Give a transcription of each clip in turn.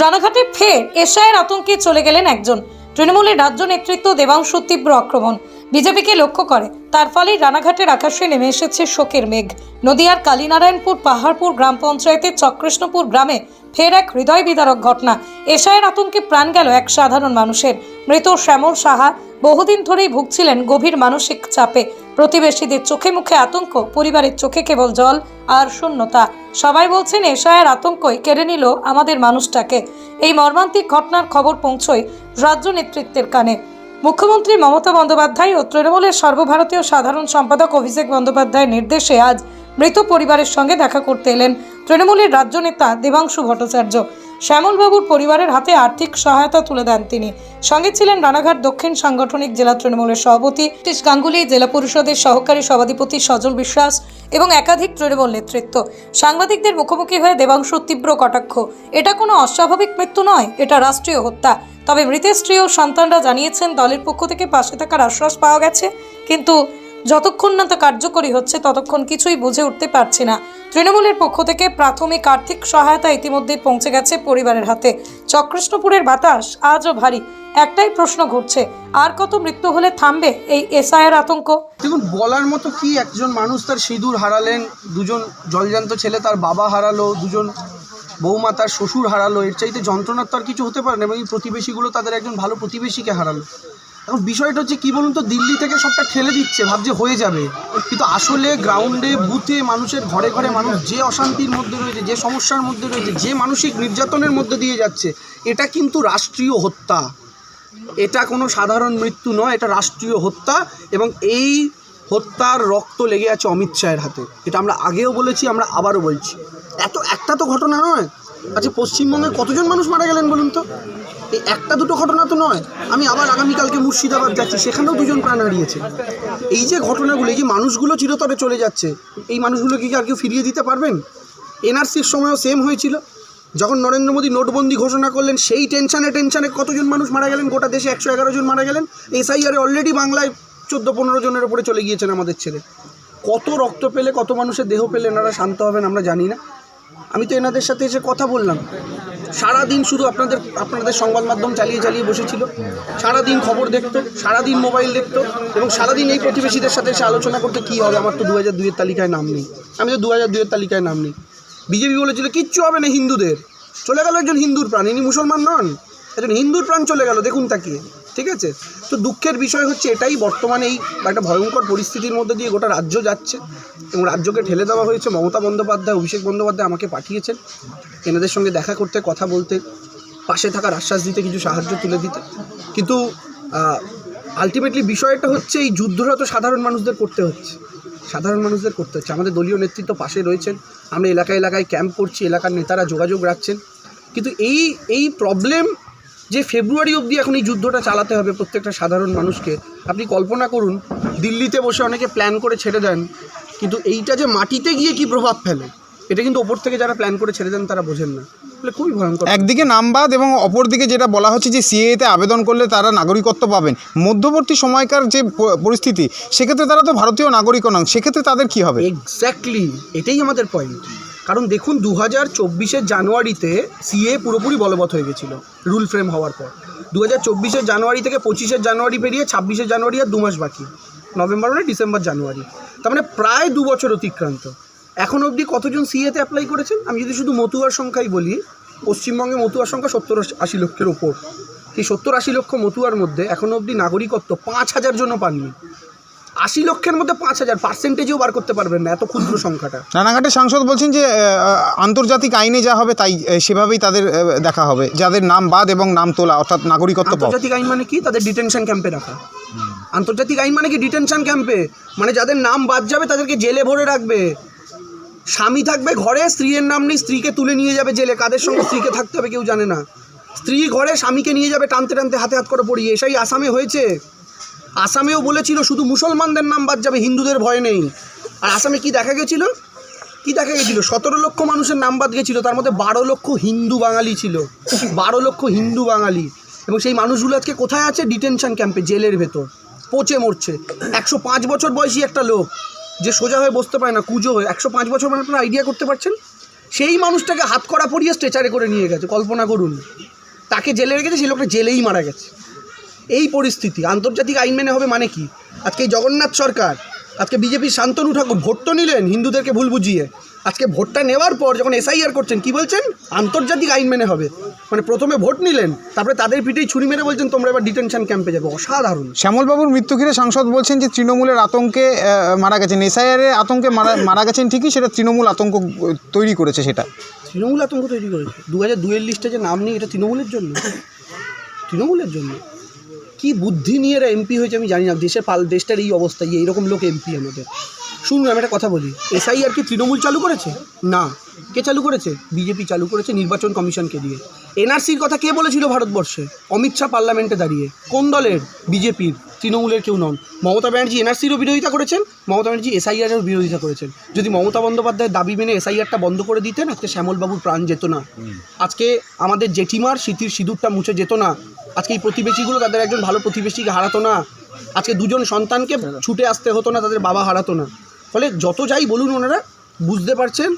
রানাঘাটে ফের এশায়ের আতঙ্কে চলে গেলেন একজন। তৃণমূলের রাজ্য নেতৃত্ব দেবাংশু তীব্র আক্রমণ। বিজেপিকে লক্ষ্য করে, তার ফলেই রানাঘাটের আকাশে নেমে এসেছে শোকের মেঘ। নদিয়ার কালীনারায়ণপুর পাহাড়পুর গ্রাম পঞ্চায়েতের চক্রেষ্ণপুর গ্রামে ফের এক হৃদয় বিদারক ঘটনা। এশায়ের আতঙ্কে প্রাণ গেল এক সাধারণ মানুষের। মৃত শ্যামল সাহা বহুদিন ধরেই ভুগছিলেন গভীর মানসিক চাপে। প্রতিবেশীদের চোখে মুখে আতঙ্ক, পরিবারের চোখে কেবল জল আর শূন্যতা। সবাই বলছেন, এশায়ের আতঙ্কই কেড়ে নিল আমাদের মানুষটাকে। এই মর্মান্তিক ঘটনার খবর পৌঁছয় রাজ্য নেতৃত্বের কানে। মুখ্যমন্ত্রী মমতা বন্দ্যোপাধ্যায় ও তৃণমূলের সর্বভারতীয় সাধারণ সম্পাদক অভিষেক বন্দ্যোপাধ্যায়ের নির্দেশে আজ মৃত পরিবারের সঙ্গে দেখা করতে এলেন তৃণমূলের রাজ্য নেতা দেবাংশু ভট্টাচার্য। শ্যামলবাবুর পরিবারের হাতে আর্থিক সহায়তা তুলে দেন তিনি। সঙ্গে ছিলেন রানাঘাট দক্ষিণ সাংগঠনিক জেলা তৃণমূলের সভাপতি সতীশ গাঙ্গুলি, জেলা পরিষদের সহকারী সভাধিপতি সজল বিশ্বাস এবং একাধিক তৃণমূল নেতৃত্ব। সাংবাদিকদের মুখোমুখি হয়ে দেবাংশ তীব্র কটাক্ষ। এটা কোনো অস্বাভাবিক মৃত্যু নয়, এটা রাষ্ট্রীয় হত্যা। তবে মৃতের স্ত্রী ও সন্তানরা জানিয়েছেন, দলের পক্ষ থেকে পাশে থাকার আশ্বাস পাওয়া গেছে। কিন্তু যতক্ষণ না তা কার্যকরী হচ্ছে, ততক্ষণ কিছুই বুঝে উঠতে পারছি না। তৃণমূলের পক্ষ থেকে প্রাথমিক আর্থিক সহায়তা ইতিমধ্যেই পৌঁছে গেছে পরিবারের হাতে। চক্রষ্ণপুরের বাতাস আজও ভারী। একটাই প্রশ্ন ঘটছে আর কত মৃত্যু হলে থামবে এই এসআইয়ের আতঙ্ক? দেখুন, বলার মতো কি একজন মানুষ তার সিঁদুর হারালেন, দুজন জলজান্ত ছেলে তার বাবা হারালো, দুজন বৌমা তার শ্বশুর হারালো, এর চাইতে যন্ত্রণার তো আর কিছু হতে পারে না, এবং এই প্রতিবেশীগুলো তাদের একজন ভালো প্রতিবেশীকে হারালো। এখন বিষয়টা হচ্ছে কী বলুন তো, দিল্লি থেকে সবটা ঠেলে দিচ্ছে, ভাবছে হয়ে যাবে। কিন্তু আসলে গ্রাউন্ডে বুথে মানুষের, ঘরে ঘরে মানুষ যে অশান্তির মধ্যে রয়েছে, যে সমস্যার মধ্যে রয়েছে, যে মানসিক নির্যাতনের মধ্যে দিয়ে যাচ্ছে, এটা কিন্তু রাষ্ট্রীয় হত্যা। এটা কোনো সাধারণ মৃত্যু নয়, এটা রাষ্ট্রীয় হত্যা এবং এই হত্যার রক্ত লেগে আছে অমিত শাহের হাতে। এটা আমরা আগেও বলেছি, আমরা আবারও বলছি। এত, একটা তো ঘটনা নয়। আচ্ছা পশ্চিমবঙ্গের কতজন মানুষ মারা গেলেন বলুন তো? এই একটা দুটো ঘটনা তো নয়। আমি আবার আগামীকালকে মুর্শিদাবাদ যাচ্ছি, সেখানেও দুজন প্রাণ হারিয়েছে। এই যে ঘটনাগুলো, এই যে মানুষগুলো চিরতরে চলে যাচ্ছে, এই মানুষগুলোকে কি আর কেউ ফিরিয়ে দিতে পারবেন? এনআরসির সময়ও সেম হয়েছিল। যখন নরেন্দ্র মোদী নোটবন্দি ঘোষণা করলেন, সেই টেনশানে টেনশানে কতজন মানুষ মারা গেলেন? গোটা দেশে একশো এগারো জন মারা গেলেন। এসআইআরে অলরেডি বাংলায় চোদ্দ পনেরো জনের উপরে চলে গিয়েছেন আমাদের ছেলে। কত রক্ত পেলে, কত মানুষের দেহ পেলে এনারা শান্ত হবেন আমরা জানি না। আমি তো এনাদের সাথে এসে কথা বললাম। সারাদিন শুধু আপনাদের আপনাদের সংবাদ মাধ্যম চালিয়ে চালিয়ে বসেছিল। সারাদিন খবর দেখতো, সারাদিন মোবাইল দেখতো এবং সারাদিন এই প্রতিবেশীদের সাথে এসে আলোচনা করতে, কী হবে? আমার তো দু হাজার দুইয়ের তালিকায় নাম নেই। আমি তো দু হাজার দুইয়ের তালিকায় নাম নেই। বিজেপি বলেছিল, কিচ্ছু হবে না হিন্দুদের। চলে গেল একজন হিন্দুর প্রাণ। ইনি মুসলমান নন। একজন হিন্দুর প্রাণ চলে গেল। দেখুন তাকিয়ে। ঠিক আছে? তো দুঃখের বিষয় হচ্ছে এটাই বর্তমানে এই একটা ভয়ঙ্কর পরিস্থিতির মধ্যে দিয়ে গোটা রাজ্য যাচ্ছে এবং রাজ্যকে ঠেলে দেওয়া হয়েছে। মমতা বন্দ্যোপাধ্যায়, অভিষেক বন্দ্যোপাধ্যায় আমাকে পাঠিয়েছেন এনাদের সঙ্গে দেখা করতে, কথা বলতে, পাশে থাকার আশ্বাস দিতে কিছু সাহায্য তুলে দিতে। কিন্তু আলটিমেটলি বিষয়টা হচ্ছে এই যুদ্ধটা তো সাধারণ মানুষদের করতে হচ্ছে। সাধারণ মানুষদের করতে হচ্ছে। আমাদের দলীয় নেতৃত্ব পাশে রয়েছেন। আমরা এলাকায় এলাকায় ক্যাম্প করছি, এলাকার নেতারা যোগাযোগ রাখছেন। কিন্তু এই এই প্রবলেম যে ফেব্রুয়ারি অবধি এখন এই যুদ্ধটা চালাতে হবে প্রত্যেকটা সাধারণ মানুষকে আপনি কল্পনা করুন দিল্লিতে বসে অনেকে প্ল্যান করে ছেড়ে দেন কিন্তু এইটা যে মাটিতে গিয়ে কি প্রভাব ফেলে এটা কিন্তু ওপর থেকে যারা প্ল্যান করে ছেড়ে দেন তারা বোঝেন না। খুবই ভয়ঙ্কর। একদিকে নামবাদ এবং অপরদিকে যেটা বলা হচ্ছে যে সিএতে আবেদন করলে তারা নাগরিকত্ব পাবেন। মধ্যবর্তী সময়কার যে পরিস্থিতি সেক্ষেত্রে তারা তো ভারতীয় নাগরিকও নন সেক্ষেত্রে তাদের কি হবে? এক্স্যাক্টলি এটাই আমাদের পয়েন্ট কারণ দেখুন দু হাজার চব্বিশের জানুয়ারিতে সিএ পুরোপুরি বলবৎ হয়ে গেছিল রুল ফ্রেম হওয়ার পর। দু হাজার চব্বিশের জানুয়ারি থেকে পঁচিশের জানুয়ারি পেরিয়ে ছাব্বিশে জানুয়ারি আর দু মাস বাকি, নভেম্বর মানে ডিসেম্বর, জানুয়ারি। তার মানে প্রায় দু বছর অতিক্রান্ত। এখন অবধি কতজন সিএতে অ্যাপ্লাই করেছেন? আমি যদি শুধু মতুয়ার সংখ্যাই বলি, পশ্চিমবঙ্গে মতুয়ার সংখ্যা সত্তর আশি লক্ষের ওপর। এই সত্তর আশি লক্ষ মতুয়ার মধ্যে এখনও অবধি নাগরিকত্ব পাঁচ হাজার জন্য পাননি। আশি লক্ষের মধ্যে পাঁচ হাজার পার্সেন্টেজও বার করতে পারবেন না এত ক্ষুদ্র সংখ্যাটা। রানাঘাটের সাংসদ বলছেন যে আন্তর্জাতিক আইনে যা হবে তাই সেভাবেই তাদের দেখা হবে। যাদের নাম বাদ এবং নাম তোলা অর্থাৎ নাগরিকত্ব আন্তর্জাতিক আইন মানে কি? তাদের ডিটেনশন ক্যাম্পে রাখা। আন্তর্জাতিক আইন মানে কি? ডিটেনশন ক্যাম্পে মানে যাদের নাম বাদ যাবে তাদেরকে জেলে ভরে রাখবে। স্বামী থাকবে ঘরে স্ত্রীর নাম নেই স্ত্রীকে তুলে নিয়ে যাবে জেলে। কাদের সঙ্গে স্ত্রীকে থাকতে হবে কেউ জানে না। স্ত্রী ঘরে স্বামীকে নিয়ে যাবে টানতে টানতে হাতে হাত করে পড়িয়ে। এসাই আসামে হয়েছে। আসামেও বলেছিল শুধু মুসলমানদের নাম বাদ যাবে, হিন্দুদের ভয় নেই। আর আসামে কি দেখা গেছিল? কি দেখা গেছিল? সতেরো লক্ষ মানুষের নাম বাদ গেছিল, তার মধ্যে বারো লক্ষ হিন্দু বাঙালি ছিল। বারো লক্ষ হিন্দু বাঙালি। এবং সেই মানুষগুলো আজকে কোথায় আছে? ডিটেনশন ক্যাম্পে, জেলের ভেতর। পচে মরছে। একশো পাঁচ বছর বয়সী একটা লোক যে সোজা হয়ে বসতে পারে না, কুজো হয়ে। একশো পাঁচ বছর মানে আপনারা আইডিয়া করতে পারছেন? সেই মানুষটাকে হাত করা পরিয়ে স্ট্রেচারে করে নিয়ে গেছে, কল্পনা করুন। তাকে জেলে রেখেছে, সেই লোকটা জেলেই মারা গেছে। এই পরিস্থিতি আন্তর্জাতিক আইন মেনে হবে মানে কি? আজকে জগন্নাথ সরকার আজকে বিজেপির শান্তনু ঠাকুর ভোট তো নিলেন হিন্দুদেরকে ভুল বুঝিয়ে। আজকে ভোটটা নেওয়ার পর যখন এসআইআর করছেন কি বলছেন? আন্তর্জাতিক আইন মেনে হবে। মানে প্রথমে ভোট নিলেন তারপরে তাদের পিঠেই ছুরি মেরে বলছেন তোমরা এবার ডিটেনশন ক্যাম্পে যাবে। অসাধারণ। শ্যামলবাবুর মৃত্যু ঘিরে সাংসদ বলছেন যে তৃণমূলের আতঙ্কে মারা গেছেন। এসআইআরের আতঙ্কে মারা মারা গেছেন ঠিকই সেটা তৃণমূল আতঙ্ক তৈরি করেছে সেটা। তৃণমূল আতঙ্ক তৈরি করেছে। দু হাজার দুয়ের লিস্টে যে নাম নেই এটা তৃণমূলের জন্য? তৃণমূলের জন্য? কি বুদ্ধি নিয়ে এরা এমপি হয়েছে আমি জানি না। দেশের পাল, দেশটার এই অবস্থা, এই এইরকম লোক এমপি আমাদের। শুনুন, আমি একটা কথা বলি। এসআই আর কি তৃণমূল চালু করেছে? না। কে চালু করেছে? বিজেপি চালু করেছে নির্বাচন কমিশনকে দিয়ে। এনআরসির কথা কে বলেছিল ভারতবর্ষে? অমিত শাহ পার্লামেন্টে দাঁড়িয়ে। কোন দলের? বিজেপির তৃণমূলের কেউ নন। মমতা ব্যানার্জি এনআরসিরও বিরোধিতা করেছেন মমতা ব্যানার্জি এসআইআরেরও বিরোধিতা করেছেন। যদি মমতা বন্দ্যোপাধ্যায়ের দাবি মেনে এসআইআরটা বন্ধ করে দিতেন আজকে শ্যামলবাবুর প্রাণ যেত না। আজকে আমাদের জেঠিমার স্মৃতির সিঁদুরটা মুছে যেত না। আজকে এই প্রতিবেশীগুলো তাদের একজন ভালো প্রতিবেশীকে হারাতো না। আজকে দুজন সন্তানকে ছুটে আসতে হতো না তাদের বাবা হারাতো না। ফলে যত যাই বলুন ওনারা বুঝতে পারছেন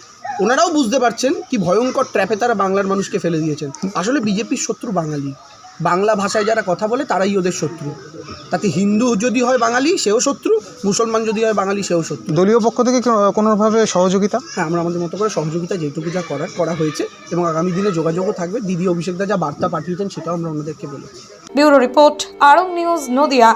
ওনারাও বুঝতে পারছেন কি ভয়ঙ্কর ট্র্যাপে তারা বাংলার মানুষকে ফেলে দিয়েছেন। আসলে বিজেপির শত্রু বাঙালি। বাংলা ভাষায় যারা কথা বলে তারাই ওদের শত্রু। তাতে হিন্দু যদি হয় বাঙালি সেও শত্রু মুসলমান যদি হয় বাঙালি সেও শত্রু। দলীয় পক্ষ থেকে কোনোভাবে সহযোগিতা? হ্যাঁ আমরা আমাদের মতো করে সহযোগিতা যেটুকু যা করার করা হয়েছে এবং আগামী দিনে যোগাযোগও থাকবে। দিদি অভিষেকদা যা বার্তা পাঠিয়েছেন সেটাও আমরা ওনাদেরকে বলেছি। Bureau report Arong news Nadia.